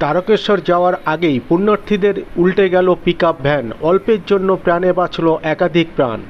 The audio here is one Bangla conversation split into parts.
তারকেশ্বর যাওয়ার আগেই পুণ্যার্থীদের উল্টে গেল পিকআপ ভ্যান অল্পের জন্য প্রাণে বাঁচল একাধিক প্রাণ।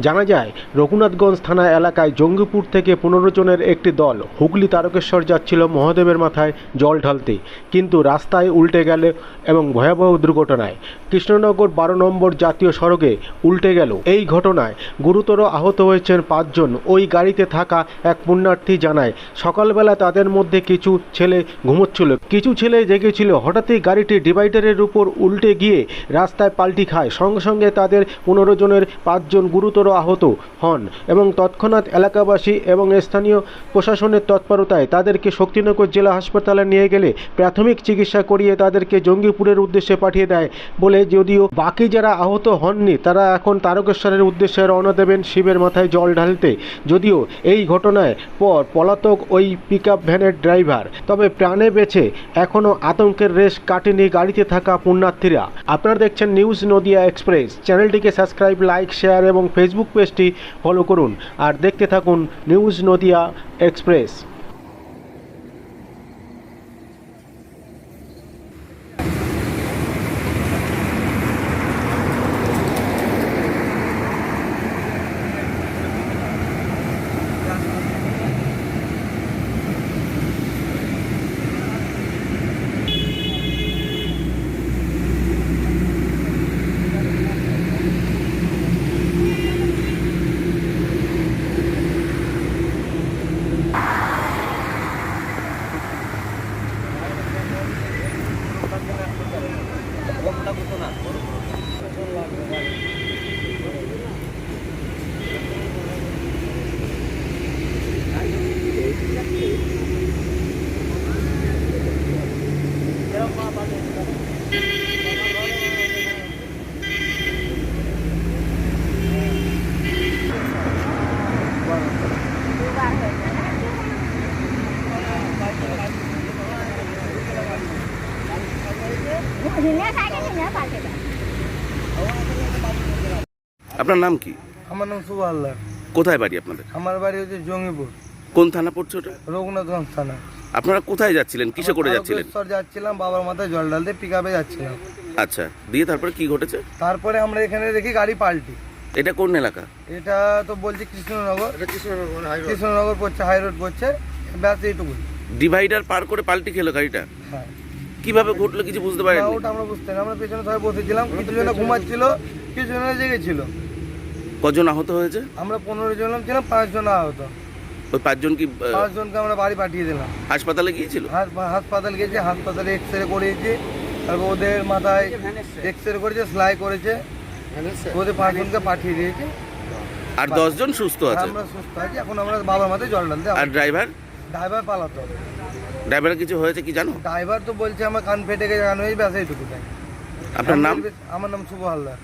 জানা যায়, রঘুনাথগঞ্জ থানা এলাকায় জঙ্গিপুর থেকে পনেরো জনের একটি দল হুগলি তারকেশ্বর যাচ্ছিল মহাদেবের মাথায় জল ঢালতে। কিন্তু রাস্তায় উল্টে গেল এবং ভয়াবহ দুর্ঘটনায়। কৃষ্ণনগর বারো নম্বর জাতীয় সড়কে উল্টে গেল। এই ঘটনায় গুরুতর আহত হয়েছেন পাঁচজন। ওই গাড়িতে থাকা এক পুণ্যার্থী জানায়, সকালবেলা তাদের মধ্যে কিছু ছেলে ঘুমোচ্ছিল। কিছু ছেলে জেগেছিল। হঠাৎই গাড়িটি ডিভাইডারের উপর উল্টে গিয়ে রাস্তায় পাল্টি খায়। সঙ্গে সঙ্গে তাদের পনেরো জনের পাঁচজন গুরুতর আহত হন এবং তৎক্ষণাৎ এলাকাবাসী এবং স্থানীয় প্রশাসনের তৎপরতায় তাদেরকে শক্তিনগর জেলা হাসপাতালে নিয়ে গেলে প্রাথমিক চিকিৎসা করিয়ে তাদেরকে জঙ্গিপুরের উদ্দেশ্যে পাঠিয়ে দেয় বলে যদিও বাকি যারা আহত হননি, তারা এখন তারকেশ্বরের উদ্দেশ্যে রওনা দেবেন শিবের মাথায় জল ঢালতে। যদিও এই ঘটনায় পর পলাতক ওই পিকআপ ভ্যানের ড্রাইভার, তবে প্রাণে বেছে এখনও আতঙ্কের রেশ কাটেনি গাড়িতে থাকা পুণ্যার্থীরা। আপনারা দেখছেন নিউজ নদিয়া এক্সপ্রেস। চ্যানেলটিকে সাবস্ক্রাইব, লাইক, শেয়ার এবং ফেসবুক পেজটি ফলো করুন আর দেখতে থাকুন নিউজ নদিয়া এক্সপ্রেস আপনার নাম কি? আমার নাম শুভ হালদার কোথায় বাড়ি আপনাদের? আমার বাড়ি হচ্ছে জঙ্গিপুর। কোন থানা পড়ছে ওটা? রঘুনাথগঞ্জ থানা। আপনারা কোথায় যাচ্ছিলেন? কিসে করে যাচ্ছিলেন? যাচ্ছিলাম বাবার মাথায় জল ঢালতে পিক আপে যাচ্ছিলাম। আচ্ছা দিয়ে তারপরে কি ঘটেছে? তারপরে আমরা এখানে দেখি গাড়ি পাল্টি। এটা কোন এলাকা? এটা তো বলছি কৃষ্ণনগর। কৃষ্ণনগর পড়ছে হাই রোড পড়ছে ব্যাস এইটুকু ডিভাইডার পার করে পাল্টি খেলো গাড়িটা? হ্যাঁ। কীভাবে ঘটলো কিছু বুঝতে না, পারেন ওটা আমরা বুঝতে না আমরা পেছনে সবাই বসেছিলাম কিছু জন ঘুমাচ্ছিল কিছু জন জেগেছিল কজন আহত হয়েছে? আমরা পনেরো জন ছিলাম পাঁচ জন আহত। ওই পাঁচজন কি আহ, পাঁচ জনকে আমরা বাড়ি পাঠিয়ে দিলাম। হাসপাতালে গিয়েছিল? হাস- হাসপাতাল গেছে হাসপাতালে এক্স রে করিয়েছে। তারপর ওদের মাথায় এক্স রে করেছে সেলাই করেছে। ওদের পাঁচজনকে পাঠিয়ে দিয়েছে। আর দশজন সুস্থ আছে? আমরা সুস্থ আছি এখন আমরা বাবার মাথায় জল ঢালতে আর ড্রাইভার? ড্রাইভার পালাতো ড্রাইভারের কিছু হয়েছে কি জানো? ড্রাইভার তো বলছে আমার কান ফেটে গেছে কান হয়ে ব্যাস এইটুকু আপনার নাম? আমার নাম শুভ হালদার।